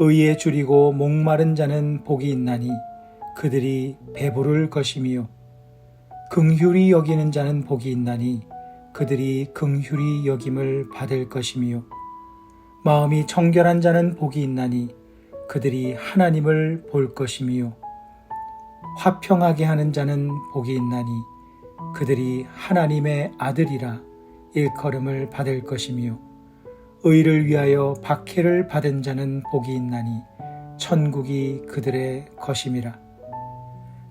의에 줄이고 목마른 자는 복이 있나니 그들이 배부를 것이미요 긍휼히 여기는 자는 복이 있나니 그들이 긍휼히 여김을 받을 것이미요 마음이 청결한 자는 복이 있나니 그들이 하나님을 볼 것이미요 화평하게 하는 자는 복이 있나니 그들이 하나님의 아들이라 일컬음을 받을 것이미요 의를 위하여 박해를 받은 자는 복이 있나니 천국이 그들의 것임이라.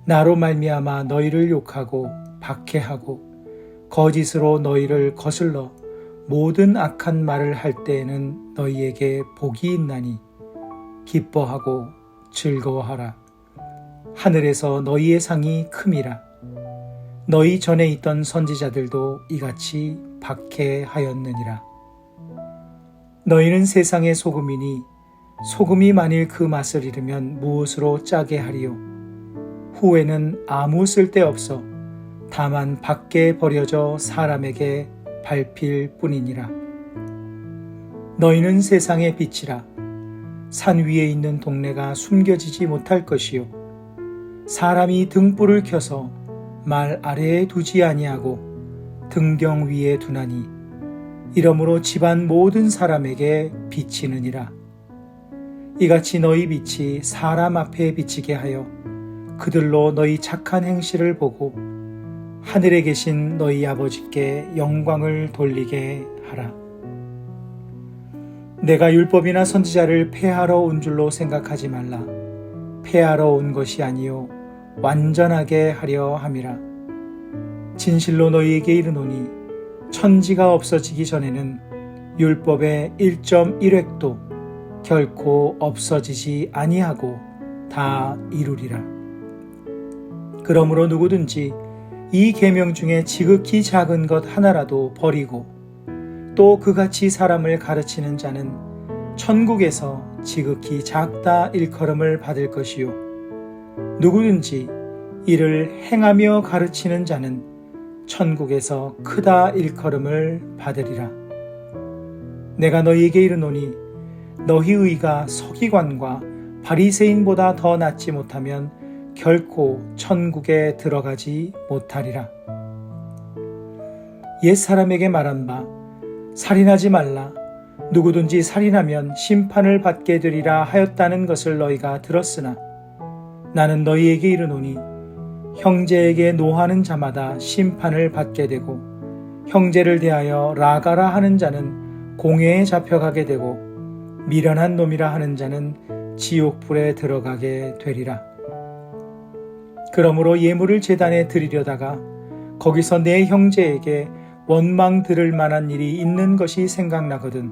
나로 말미암아 너희를 욕하고 박해하고 거짓으로 너희를 거슬러 모든 악한 말을 할 때에는 너희에게 복이 있나니 기뻐하고 즐거워하라. 하늘에서 너희의 상이 큼이라. 너희 전에 있던 선지자들도 이같이 박해하였느니라 너희는 세상의 소금이니 소금이 만일 그 맛을 잃으면 무엇으로 짜게 하리요? 후에는 아무 쓸데 없어. 다만 밖에 버려져 사람에게 밟힐 뿐이니라. 너희는 세상의 빛이라. 산 위에 있는 동네가 숨겨지지 못할 것이요. 사람이 등불을 켜서 말 아래에 두지 아니하고 등경 위에 두나니 이러므로 집안 모든 사람에게 비치느니라. 이같이 너희 빛이 사람 앞에 비치게 하여 그들로 너희 착한 행실을 보고 하늘에 계신 너희 아버지께 영광을 돌리게 하라. 내가 율법이나 선지자를 폐하러 온 줄로 생각하지 말라. 폐하러 온 것이 아니요 완전하게 하려 함이라. 진실로 너희에게 이르노니 천지가 없어지기 전에는 율법의 1.1획도 결코 없어지지 아니하고 다 이루리라. 그러므로 누구든지 이 계명 중에 지극히 작은 것 하나라도 버리고 또 그같이 사람을 가르치는 자는 천국에서 지극히 작다 일컬음을 받을 것이요 누구든지 이를 행하며 가르치는 자는 천국에서 크다 일컬음을 받으리라. 내가 너희에게 이르노니 너희 의가 서기관과 바리새인보다 더 낫지 못하면 결코 천국에 들어가지 못하리라. 옛 사람에게 말한 바 살인하지 말라. 누구든지 살인하면 심판을 받게 되리라 하였다는 것을 너희가 들었으나 나는 너희에게 이르노니 형제에게 노하는 자마다 심판을 받게 되고 형제를 대하여 라가라 하는 자는 공회에 잡혀가게 되고 미련한 놈이라 하는 자는 지옥불에 들어가게 되리라. 그러므로 예물을 재단에 드리려다가 거기서 내 형제에게 원망 들을 만한 일이 있는 것이 생각나거든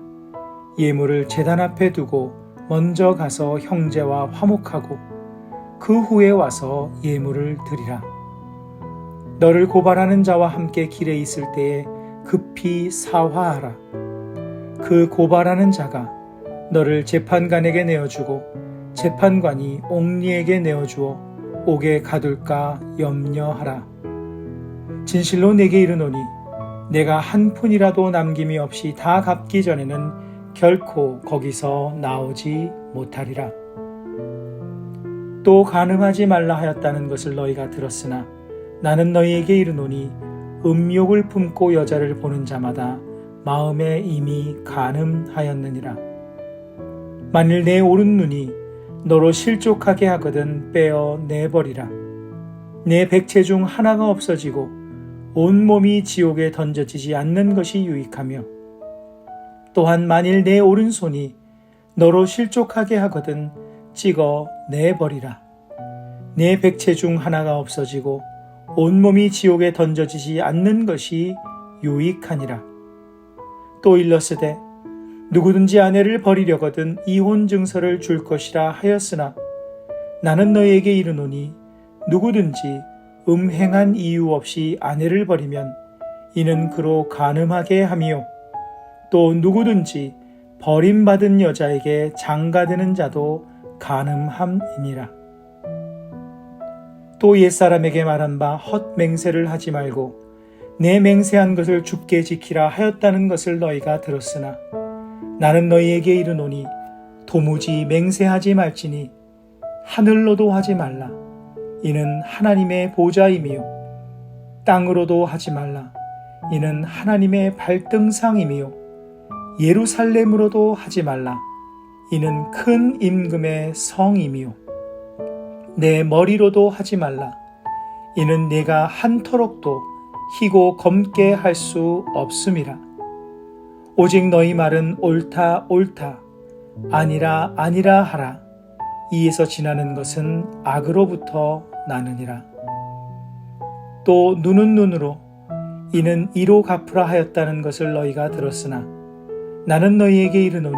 예물을 재단 앞에 두고 먼저 가서 형제와 화목하고 그 후에 와서 예물을 드리라. 너를 고발하는 자와 함께 길에 있을 때에 급히 사화하라. 그 고발하는 자가 너를 재판관에게 내어주고 재판관이 옥리에게 내어주어 옥에 가둘까 염려하라. 진실로 내게 이르노니 내가 한 푼이라도 남김이 없이 다 갚기 전에는 결코 거기서 나오지 못하리라. 또 간음하지 말라 하였다는 것을 너희가 들었으나 나는 너희에게 이르노니 음욕을 품고 여자를 보는 자마다 마음에 이미 간음하였느니라. 만일 내 오른 눈이 너로 실족하게 하거든 빼어 내버리라. 내 백체 중 하나가 없어지고 온 몸이 지옥에 던져지지 않는 것이 유익하며 또한 만일 내 오른손이 너로 실족하게 하거든 찍어 내버리라. 내 백체 중 하나가 없어지고 온몸이 지옥에 던져지지 않는 것이 유익하니라. 또 일렀으되 누구든지 아내를 버리려거든 이혼 증서를 줄 것이라 하였으나 나는 너희에게 이르노니 누구든지 음행한 이유 없이 아내를 버리면 이는 그로 간음하게 함이요 또 누구든지 버림받은 여자에게 장가드는 자도 간음함이니라. 또 옛사람에게 말한 바 헛맹세를 하지 말고 내 맹세한 것을 죽게 지키라 하였다는 것을 너희가 들었으나 나는 너희에게 이르노니 도무지 맹세하지 말지니 하늘로도 하지 말라. 이는 하나님의 보좌임이요. 땅으로도 하지 말라. 이는 하나님의 발등상임이요. 예루살렘으로도 하지 말라 이는 큰 임금의 성임이요 내 머리로도 하지 말라. 이는 내가 한터럭도 희고 검게 할 수 없음이라. 오직 너희 말은 옳다 옳다. 아니라 아니라 하라. 이에서 지나는 것은 악으로부터 나느니라. 또 눈은 눈으로 이는 이로 갚으라 하였다는 것을 너희가 들었으나 나는 너희에게 이르노니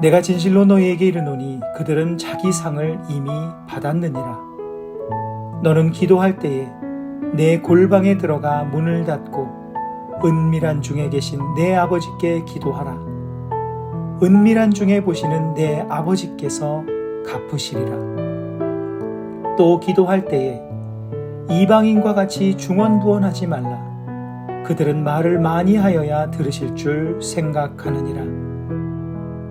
내가 진실로 너희에게 이르노니 그들은 자기 상을 이미 받았느니라. 너는 기도할 때에 내 골방에 들어가 문을 닫고 은밀한 중에 계신 내 아버지께 기도하라. 은밀한 중에 보시는 내 아버지께서 갚으시리라. 또 기도할 때에 이방인과 같이 중언부언하지 말라. 그들은 말을 많이 하여야 들으실 줄 생각하느니라.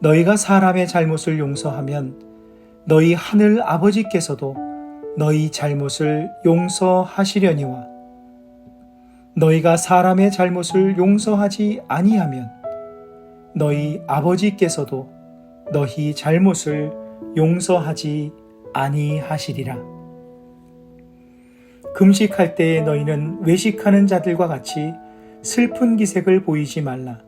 너희가 사람의 잘못을 용서하면 너희 하늘 아버지께서도 너희 잘못을 용서하시려니와 너희가 사람의 잘못을 용서하지 아니하면 너희 아버지께서도 너희 잘못을 용서하지 아니하시리라. 금식할 때에 너희는 외식하는 자들과 같이 슬픈 기색을 보이지 말라.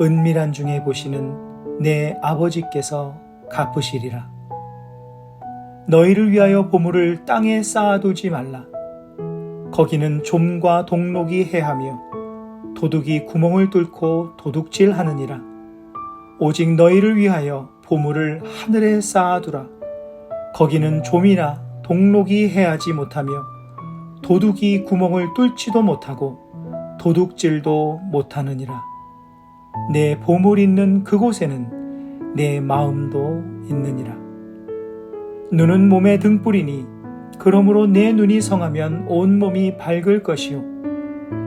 은밀한 중에 보시는 내 아버지께서 갚으시리라. 너희를 위하여 보물을 땅에 쌓아두지 말라. 거기는 좀과 동록이 해하며 도둑이 구멍을 뚫고 도둑질 하느니라. 오직 너희를 위하여 보물을 하늘에 쌓아두라. 거기는 좀이나 동록이 해하지 못하며 도둑이 구멍을 뚫지도 못하고 도둑질도 못하느니라. 내 보물 있는 그곳에는 내 마음도 있느니라. 눈은 몸의 등불이니 그러므로 내 눈이 성하면 온 몸이 밝을 것이요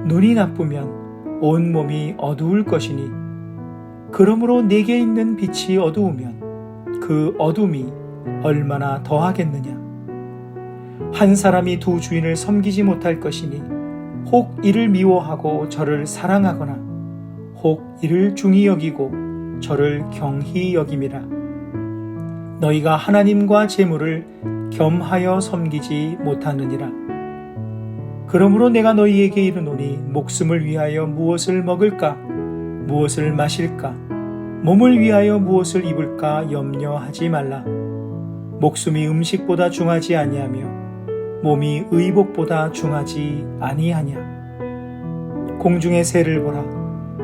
눈이 나쁘면 온 몸이 어두울 것이니 그러므로 내게 있는 빛이 어두우면 그 어둠이 얼마나 더하겠느냐 한 사람이 두 주인을 섬기지 못할 것이니 혹 이를 미워하고 저를 사랑하거나 혹 이를 중히 여기고 저를 경히 여김이라. 너희가 하나님과 재물을 겸하여 섬기지 못하느니라. 그러므로 내가 너희에게 이르노니 목숨을 위하여 무엇을 먹을까? 무엇을 마실까? 몸을 위하여 무엇을 입을까 염려하지 말라. 목숨이 음식보다 중하지 아니하며 몸이 의복보다 중하지 아니하냐. 공중의 새를 보라.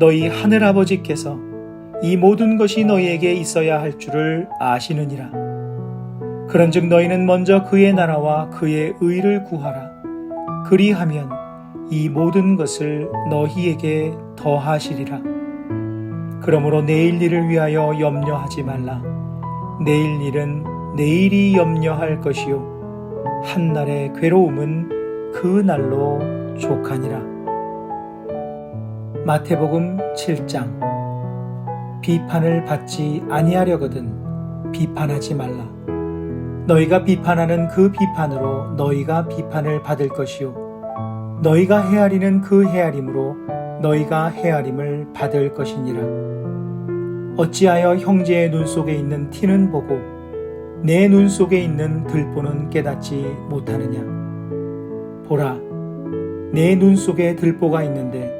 너희 하늘 아버지께서 이 모든 것이 너희에게 있어야 할 줄을 아시느니라. 그런즉 너희는 먼저 그의 나라와 그의 의를 구하라. 그리하면 이 모든 것을 너희에게 더하시리라. 그러므로 내일 일을 위하여 염려하지 말라. 내일 일은 내일이 염려할 것이요 한날의 괴로움은 그 날로 족하니라. 마태복음 7장 비판을 받지 아니하려거든 비판하지 말라. 너희가 비판하는 그 비판으로 너희가 비판을 받을 것이요 너희가 헤아리는 그 헤아림으로 너희가 헤아림을 받을 것이니라. 어찌하여 형제의 눈 속에 있는 티는 보고 내 눈 속에 있는 들보는 깨닫지 못하느냐? 보라, 내 눈 속에 들보가 있는데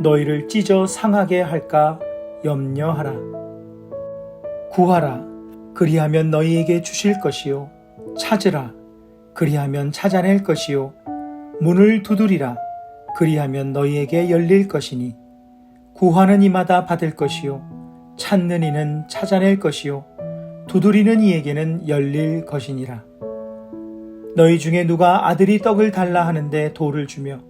너희를 찢어 상하게 할까 염려하라. 구하라. 그리하면 너희에게 주실 것이요. 찾으라. 그리하면 찾아낼 것이요. 문을 두드리라. 그리하면 너희에게 열릴 것이니. 구하는 이마다 받을 것이요. 찾는 이는 찾아낼 것이요. 두드리는 이에게는 열릴 것이니라. 너희 중에 누가 아들이 떡을 달라 하는데 돌을 주며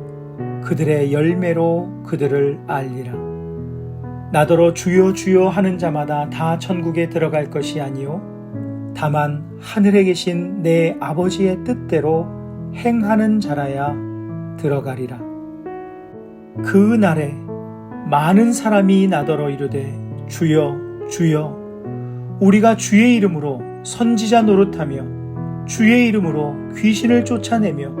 그들의 열매로 그들을 알리라. 나더러 주여 주여 하는 자마다 다 천국에 들어갈 것이 아니요 다만 하늘에 계신 내 아버지의 뜻대로 행하는 자라야 들어가리라. 그 날에 많은 사람이 나더러 이르되 주여 주여 우리가 주의 이름으로 선지자 노릇하며 주의 이름으로 귀신을 쫓아내며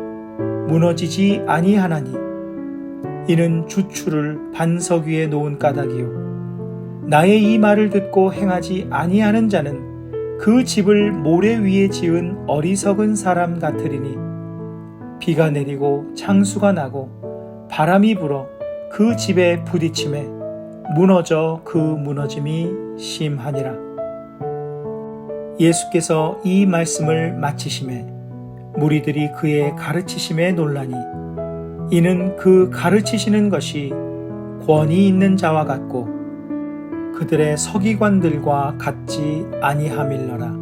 무너지지 아니하나니. 이는 주추를 반석 위에 놓은 까닭이요. 나의 이 말을 듣고 행하지 아니하는 자는 그 집을 모래 위에 지은 어리석은 사람 같으리니. 비가 내리고 창수가 나고 바람이 불어 그 집에 부딪힘에 무너져 그 무너짐이 심하니라. 예수께서 이 말씀을 마치심에 무리들이 그의 가르치심에 놀라니 이는 그 가르치시는 것이 권위 있는 자와 같고 그들의 서기관들과 같지 아니함일러라.